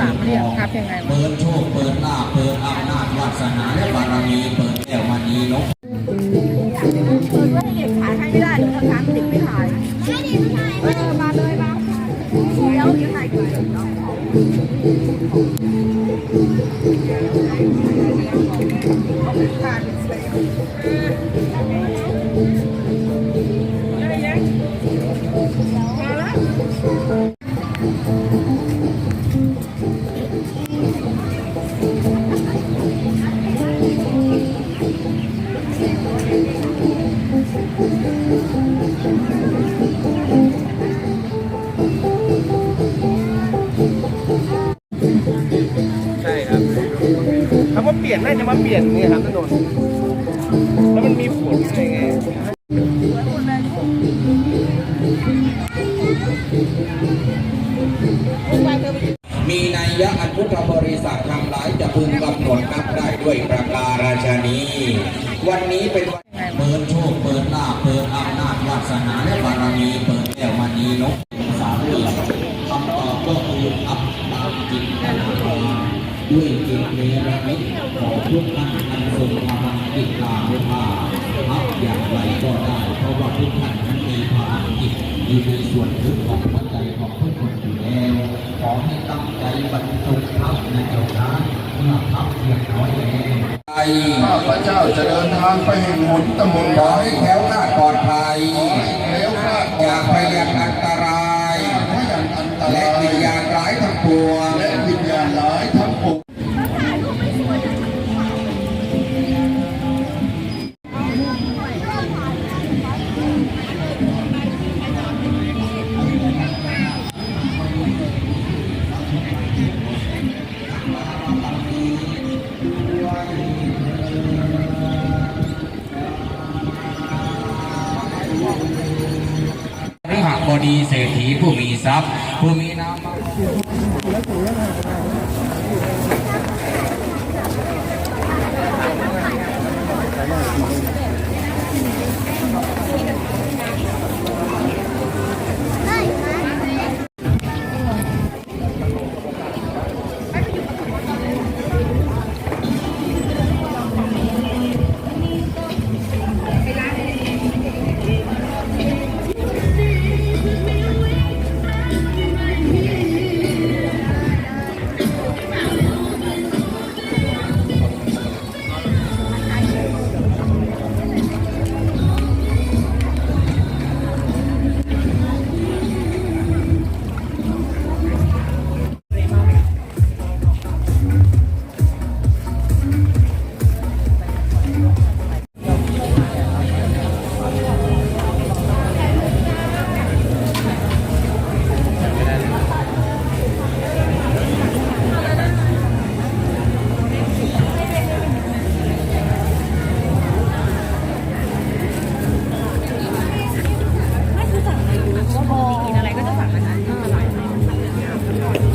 สามเหลี่ยมครับยังไงวะเปิดโชค เปิดลาภเปิดอำนาจวาสนาและบารมี เปิดแก้วมณีนกเปิดว่าเด็กขายให้ไม่ได้หรือทำงานติดไม่ขายเออมาเลยมาเดี๋ยวยังไงก่อน ใช่ครับคำว่าเปลี่ยนน่าจะมาเปลี่ยนเนี่ยครับถนนแล้วมันมีผลยังไง นัยยะอันพุทธบริษัททั้งหลายจะพึงกำหนดนับได้ด้วยประการาชนีวันนี้เป็นวันเปิดโชคเปิดลาภเปิดอำนาจวาสนาและบารมีเปิดแก้วมณีนกสามเหลี่ยมคำตอบก็คืออัปตามจิตนาด้วยจิตเนรมิตของทุกท่านอันทรงพลังจิตตาพุทธาพักอย่างไรก็ได้ เพราะว่าทุกท่านนั้นมีพลังจิตอยู่ในส่วนลึกของหัวใจของทุกคนอยู่ ขอให้ตั้งใจบรรจุพักในเจ้าช้างเมื่อพักเพียงน้อยแล้วใจข้าพเจ้าจะเดินทางไปแห่งหนตะมนขอบ่อให้แคล้วคลาดปลอดภัยแล้วคลาดจากพยานอั บดีเศรษฐีผู้มีทรัพย์ผู้มีน้ำ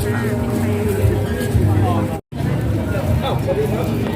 สวัสดีครับ